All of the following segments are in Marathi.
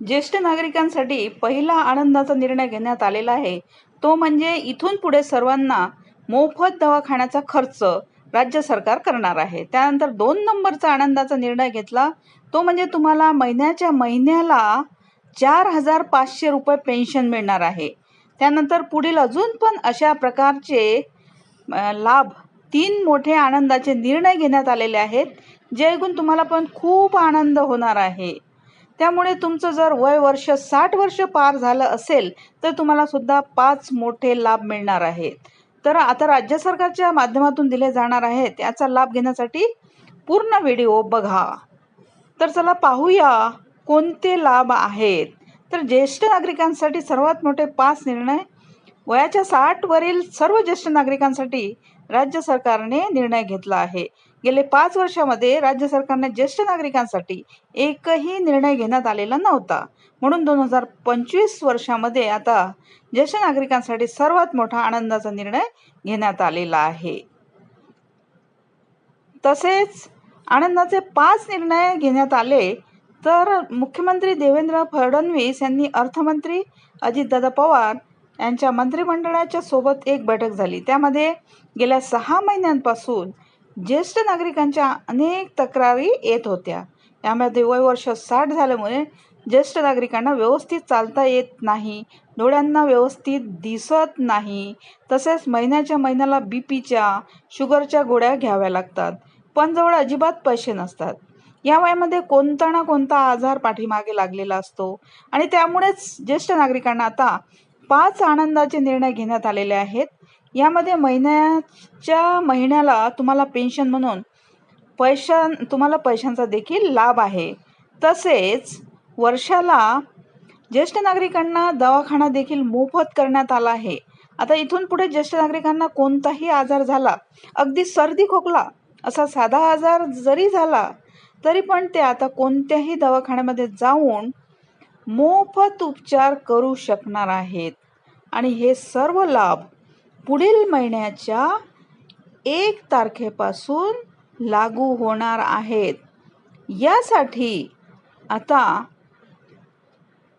ज्येष्ठ नागरिकांसाठी पहिला आनंदाचा निर्णय घेण्यात आलेला आहे. तो म्हणजे इथून पुढे सर्वांना मोफत दवाखान्याचा खर्च राज्य सरकार करणार आहे. त्यानंतर दोन नंबरचा आनंदाचा निर्णय घेतला. तो म्हणजे तुम्हाला महिन्याच्या महिन्याला चार हजार पाचशे रुपये पेन्शन मिळणार आहे. त्यानंतर पुढील अजून पण अशा प्रकारचे लाभ तीन मोठे आनंदाचे निर्णय घेण्यात आलेले आहेत. जे ऐकून तुम्हाला पण खूप आनंद होणार आहे. त्यामुळे तुमचं जर वय वर्ष साठ वर्ष पार झालं असेल तर तुम्हाला सुद्धा पाच मोठे लाभ मिळणार आहेत. तर आता राज्य सरकारच्या माध्यमातून दिले जाणार आहेत याचा लाभ घेण्यासाठी पूर्ण व्हिडिओ बघा. तर चला पाहूया कोणते लाभ आहेत. तर ज्येष्ठ नागरिकांसाठी सर्वात मोठे पाच निर्णय. वयाच्या साठवरील सर्व ज्येष्ठ नागरिकांसाठी राज्य सरकारने निर्णय घेतला आहे. गेले पाच वर्षामध्ये राज्य सरकारने ज्येष्ठ नागरिकांसाठी एकही निर्णय घेण्यात आलेला नव्हता. म्हणून दोन हजार पंचवीस वर्षामध्ये आता ज्येष्ठ नागरिकांसाठी सर्वात मोठा आनंदाचा निर्णय घेण्यात आलेला आहे. तसेच आनंदाचे पाच निर्णय घेण्यात आले तर मुख्यमंत्री देवेंद्र फडणवीस यांनी अर्थमंत्री अजितदादा पवार यांच्या मंत्रिमंडळाच्या सोबत एक बैठक झाली. त्यामध्ये गेल्या सहा महिन्यांपासून ज्येष्ठ नागरिकांच्या अनेक तक्रारी येत होत्या. यामध्ये वय वर्ष साठ झाल्यामुळे ज्येष्ठ नागरिकांना व्यवस्थित चालता येत नाही डोळ्यांना व्यवस्थित दिसत नाही. तसेच महिन्याच्या महिन्याला बी पीच्या शुगरच्या गोळ्या घ्याव्या लागतात पण जवळ अजिबात पैसे नसतात. या वयामध्ये कोणता ना कोणता आजार पाठीमागे लागलेला असतो. आणि त्यामुळेच ज्येष्ठ नागरिकांना आता पाच आनंदाचे निर्णय घेण्यात आलेले आहेत. यामध्ये महिन्याच्या महिन्याला तुम्हाला पेन्शन म्हणून पैशा तुम्हाला पैशांचा देखील लाभ आहे. तसेच वर्षाला ज्येष्ठ नागरिकांना दवाखाना देखील मोफत करण्यात आला आहे. आता इथून पुढे ज्येष्ठ नागरिकांना कोणताही आजार झाला अगदी सर्दी खोकला असा साधा आजार जरी झाला तरी पण ते आता कोणत्याही दवाखान्यामध्ये जाऊन मोफत उपचार करू शकणार आहेत. आणि हे सर्व लाभ पुढील महिन्याच्या एक तारखेपासून लागू होणार आहेत. यासाठी आता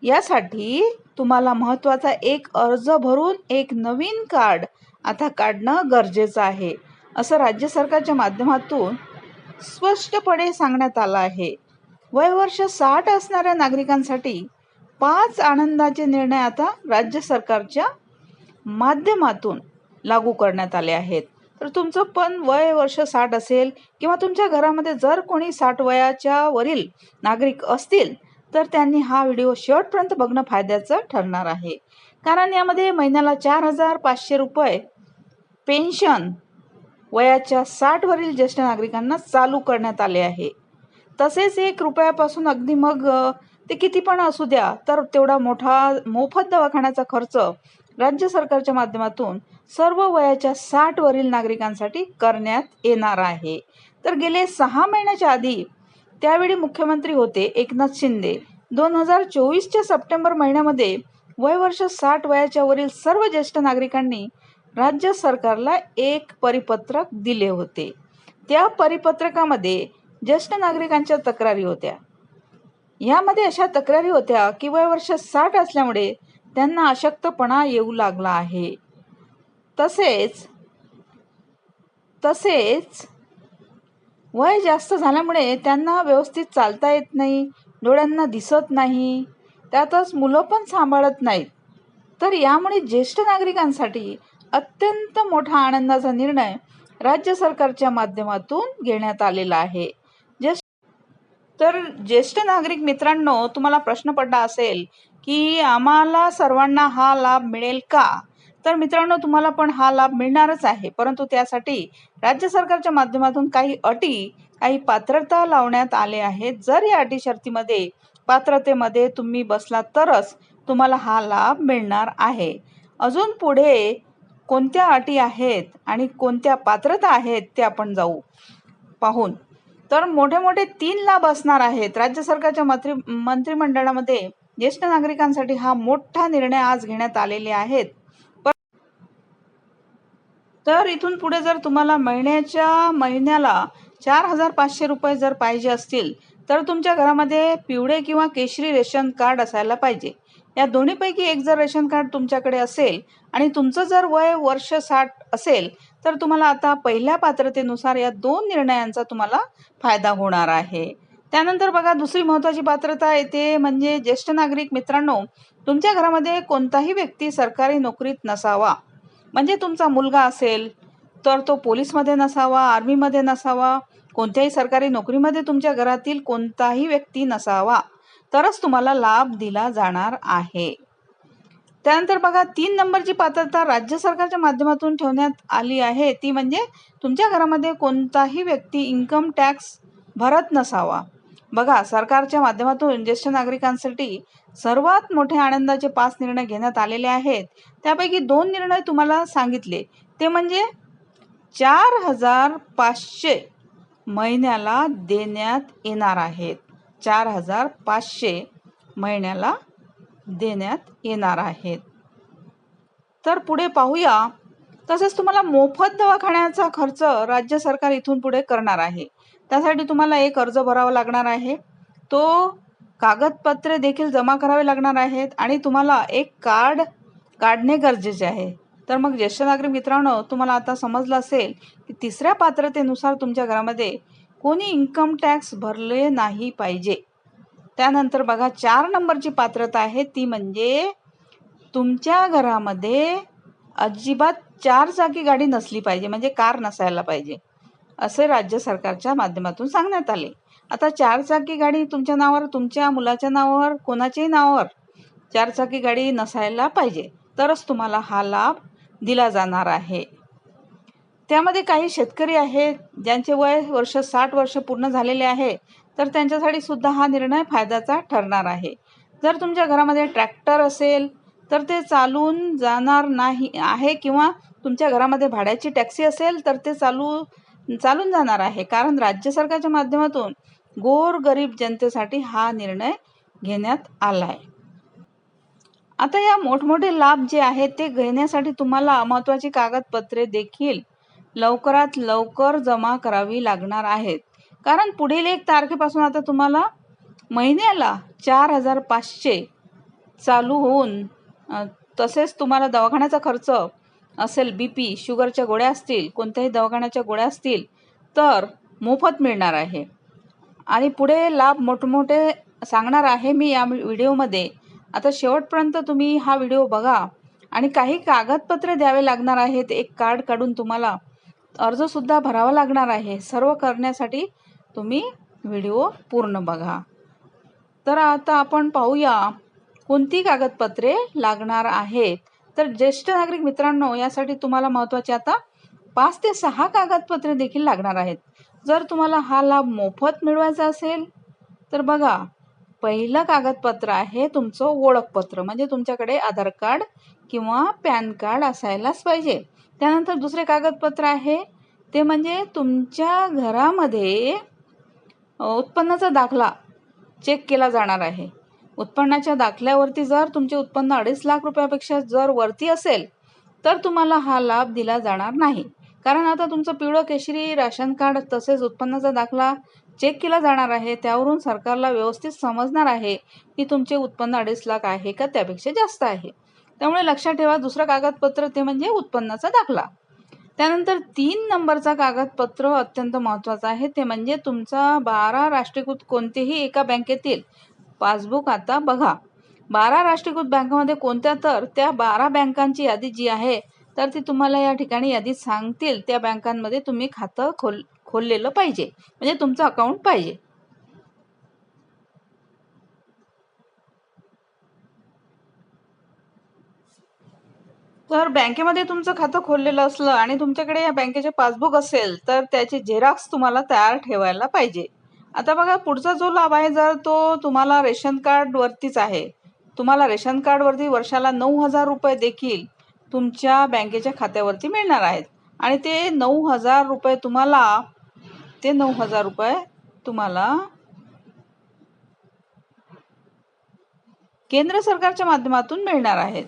यासाठी तुम्हाला महत्त्वाचा एक अर्ज भरून एक नवीन कार्ड आता काढणं गरजेचं आहे असं राज्य सरकारच्या माध्यमातून स्पष्टपणे सांगण्यात आलं आहे. वय वर्ष साठ असणाऱ्या नागरिकांसाठी पाच आनंदाचे निर्णय आता राज्य सरकारच्या माध्यमातून लागू करण्यात आले आहेत. तर तुमचं पण वय वर्ष साठ असेल किंवा तुमच्या घरामध्ये जर कोणी साठ वयाच्या वरील नागरिक असतील तर त्यांनी हा व्हिडिओ शेवटपर्यंत बघणं फायद्याचं ठरणार आहे. कारण यामध्ये महिन्याला चार हजार पाचशे रुपये पेन्शन वयाच्या साठवरील ज्येष्ठ नागरिकांना चालू करण्यात आले आहे. तसेच एक रुपयापासून अगदी मग ते किती पण असू द्या तर तेवढा मोठा मोफत दवाखान्याचा खर्च राज्य सरकारच्या माध्यमातून सर्व वयाच्या साठ वरील नागरिकांसाठी करण्यात येणार आहे. तर गेले सहा महिन्याच्या आधी त्यावेळी मुख्यमंत्री होते एकनाथ शिंदे. दोन हजार चोवीसच्या सप्टेंबर महिन्यामध्ये वय वर्ष साठ वयाच्या वरील सर्व ज्येष्ठ नागरिकांनी राज्य सरकारला एक परिपत्रक दिले होते. त्या परिपत्रकामध्ये ज्येष्ठ नागरिकांच्या तक्रारी होत्या. यामध्ये अशा तक्रारी होत्या की वय वर्ष साठ असल्यामुळे त्यांना अशक्तपणा येऊ लागला आहे. तसेच तसेच वय जास्त झाल्यामुळे त्यांना व्यवस्थित चालता येत नाही डोळ्यांना दिसत नाही त्यातच मुलं पण सांभाळत नाहीत. तर यामुळे ज्येष्ठ नागरिकांसाठी अत्यंत मोठा आनंदाचा निर्णय राज्य सरकारच्या माध्यमातून घेण्यात आलेला आहे. तर ज्येष्ठ नागरिक मित्रांनो तुम्हाला प्रश्न पडला असेल की आम्हाला सर्वांना हा लाभ मिळेल का? तर मित्रांनो तुम्हाला पण हा लाभ मिळणारच आहे. परंतु त्यासाठी राज्य सरकारच्या माध्यमातून काही अटी काही पात्रता लावण्यात आले आहेत. जर या अटी शर्तीमध्ये पात्रतेमध्ये तुम्ही बसला तरच तुम्हाला हा लाभ मिळणार आहे. अजून पुढे कोणत्या अटी आहेत आणि कोणत्या पात्रता आहेत ते आपण जाऊ पाहून. तर मोठे मोठे तीन लाभ असणार आहेत. राज्य सरकारच्या मंत्री मंत्रिमंडळामध्ये ज्येष्ठ नागरिकांसाठी हा मोठा निर्णय आज घेण्यात आलेले आहेत. तर इथून पुढे जर तुम्हाला महिन्याच्या महिन्याला चार हजार पाचशे रुपये जर पाहिजे असतील तर तुमच्या घरामध्ये पिवळे किंवा केशरी रेशन कार्ड असायला पाहिजे. या दोन्हीपैकी एक जर रेशन कार्ड तुमच्याकडे असेल आणि तुमचं जर वय वर्ष साठ असेल तर तुम्हाला आता पहिल्या पात्रतेनुसार या दोन निर्णयांचा तुम्हाला फायदा होणार आहे. त्यानंतर बघा दुसरी महत्त्वाची पात्रता येते म्हणजे ज्येष्ठ नागरिक मित्रांनो तुमच्या घरामध्ये कोणताही व्यक्ती सरकारी नोकरीत नसावा. म्हणजे तुमचा मुलगा असेल तर तो पोलीसमध्ये नसावा आर्मीमध्ये नसावा कोणत्याही सरकारी नोकरीमध्ये तुमच्या घरातील कोणताही व्यक्ती नसावा. तरच तुम्हाला लाभ दिला जाणार आहे. त्यानंतर बघा तीन नंबरची पात्रता राज्य सरकारच्या माध्यमातून ठेवण्यात आली आहे. ती म्हणजे तुमच्या घरामध्ये कोणताही व्यक्ती इन्कम टॅक्स भरत नसावा. बघा सरकारच्या माध्यमातून ज्येष्ठ नागरिकांसाठी सर्वात मोठे आनंदाचे पाच निर्णय घेण्यात आलेले आहेत. त्यापैकी दोन निर्णय तुम्हाला सांगितले. ते म्हणजे चार हजार पाचशे महिन्याला देण्यात येणार आहेत. चार हजार पाचशे महिन्याला देण्यात येणार आहेत. तर पुढे पाहूया. तसेच तुम्हाला मोफत दवाखान्याचा खर्च राज्य सरकार इथून पुढे करणार आहे. त्यासाठी तुम्हाला एक अर्ज भरावा लागणार आहे. तो कागदपत्रे देखील जमा करावे लागणार आहेत आणि तुम्हाला एक कार्ड काढणे गरजेचे आहे. तर मग ज्येष्ठ नागरिक मित्रांनो तुम्हाला आता समजलं असेल की तिसऱ्या पात्रतेनुसार तुमच्या घरामध्ये कोणी इन्कम टॅक्स भरले नाही पाहिजे. त्यानंतर बघा चार नंबरची पात्रता आहे ती म्हणजे तुमच्या घरामध्ये अजिबात चार चाकी गाडी नसली पाहिजे म्हणजे कार नसायला पाहिजे असे राज्य सरकारच्या माध्यमातून सांगण्यात आले. आता चार चाकी गाडी तुमच्या नावावर तुमच्या मुलाच्या नावावर कोणाच्याही नावावर चार चाकी गाडी नसायला पाहिजे तरच तुम्हाला हा लाभ दिला जाणार आहे. त्यामध्ये काही शेतकरी आहेत ज्यांचे वय वर्ष साठ वर्ष पूर्ण झालेले आहे तर त्यांच्यासाठी सुद्धा हा निर्णय फायद्याचा ठरणार आहे. जर तुमच्या घरामध्ये ट्रॅक्टर असेल तर ते चालून जाणार नाही आहे किंवा तुमच्या घरामध्ये भाड्याची टॅक्सी असेल तर ते चालू चालून जाणार आहे. कारण राज्य सरकारच्या माध्यमातून गोर गरीब जनतेसाठी हा निर्णय घेण्यात आला आहे आता या मोठमोठे लाभ जे आहेत ते घेण्यासाठी तुम्हाला महत्वाची कागदपत्रे देखील लवकरात लवकर जमा करावी लागणार आहेत. कारण पुढील एक तारखेपासून आता तुम्हाला महिन्याला चार हजार पाचशे चालू होऊन तसेच तुम्हाला दवाखान्याचा खर्च असेल बी पी शुगरच्या गोळ्या असतील कोणत्याही दवाखान्याच्या गोळ्या असतील तर मोफत मिळणार आहे. आणि पुढे लाभ मोठमोठे सांगणार आहे मी या व्हिडिओमध्ये. आता शेवटपर्यंत तुम्ही हा व्हिडिओ बघा आणि काही कागदपत्रे द्यावे लागणार आहेत एक कार्ड काढून तुम्हाला अर्जसुद्धा भरावा लागणार आहे. सर्व करण्यासाठी तुम्ही व्हिडिओ पूर्ण बघा. तर आता आपण पाहूया कोणती कागदपत्रे लागणार आहेत. तर ज्येष्ठ नागरिक मित्रांनो यासाठी तुम्हाला महत्त्वाचे आता पाच ते सहा कागदपत्रे देखील लागणार आहेत. जर तुम्हाला हा लाभ मोफत मिळवायचा असेल तर बघा पहिलं कागदपत्र आहे तुमचं ओळखपत्र. म्हणजे तुमच्याकडे आधार कार्ड किंवा पॅन कार्ड असायलाच पाहिजे. त्यानंतर दुसरे कागदपत्र आहे ते म्हणजे तुमच्या घरामध्ये उत्पन्नाचा दाखला चेक केला जाणार आहे. उत्पन्नाच्या दाखल्यावरती जर तुमचे उत्पन्न अडीच लाख रुपयापेक्षा जर वरती असेल तर तुम्हाला हा लाभ दिला जाणार नाही. कारण आता तुमचं पिवळं केशरी राशन कार्ड तसेच उत्पन्नाचा दाखला चेक केला जाणार आहे. त्यावरून सरकारला व्यवस्थित समजणार आहे की तुमचे उत्पन्न अडीच लाख आहे का त्यापेक्षा जास्त आहे. त्यामुळे लक्षात ठेवा दुसरं कागदपत्र ते म्हणजे उत्पन्नाचा दाखला. त्यानंतर तीन नंबरचा कागदपत्र अत्यंत महत्त्वाचं आहे. ते म्हणजे तुमचा बारा राष्ट्रीयकृत कोणतेही एका बँकेतील पासबुक आता बघा. बारा राष्ट्रीयकृत बँकामध्ये कोणत्या तर त्या बारा बँकांची यादी जी आहे तर ती तुम्हाला या ठिकाणी यादीत सांगतील. त्या बँकांमध्ये तुम्ही खातं खोल खोललेलं पाहिजे. म्हणजे तुमचं अकाउंट पाहिजे. तर बँकेमध्ये तुमचं खातं खोललेलं असलं आणि तुमच्याकडे या बँकेचे पासबुक असेल तर त्याचे झेरॉक्स तुम्हाला तयार ठेवायला पाहिजे. आता बघा पुढचा जो लाभ आहे जर तो तुम्हाला रेशन कार्डवरतीच आहे तुम्हाला रेशन कार्डवरती वर्षाला नऊ हजार रुपये देखील तुमच्या बँकेच्या खात्यावरती मिळणार आहेत. आणि ते नऊ हजार रुपये तुम्हाला ते नऊ हजार रुपये तुम्हाला केंद्र सरकारच्या माध्यमातून मिळणार आहेत.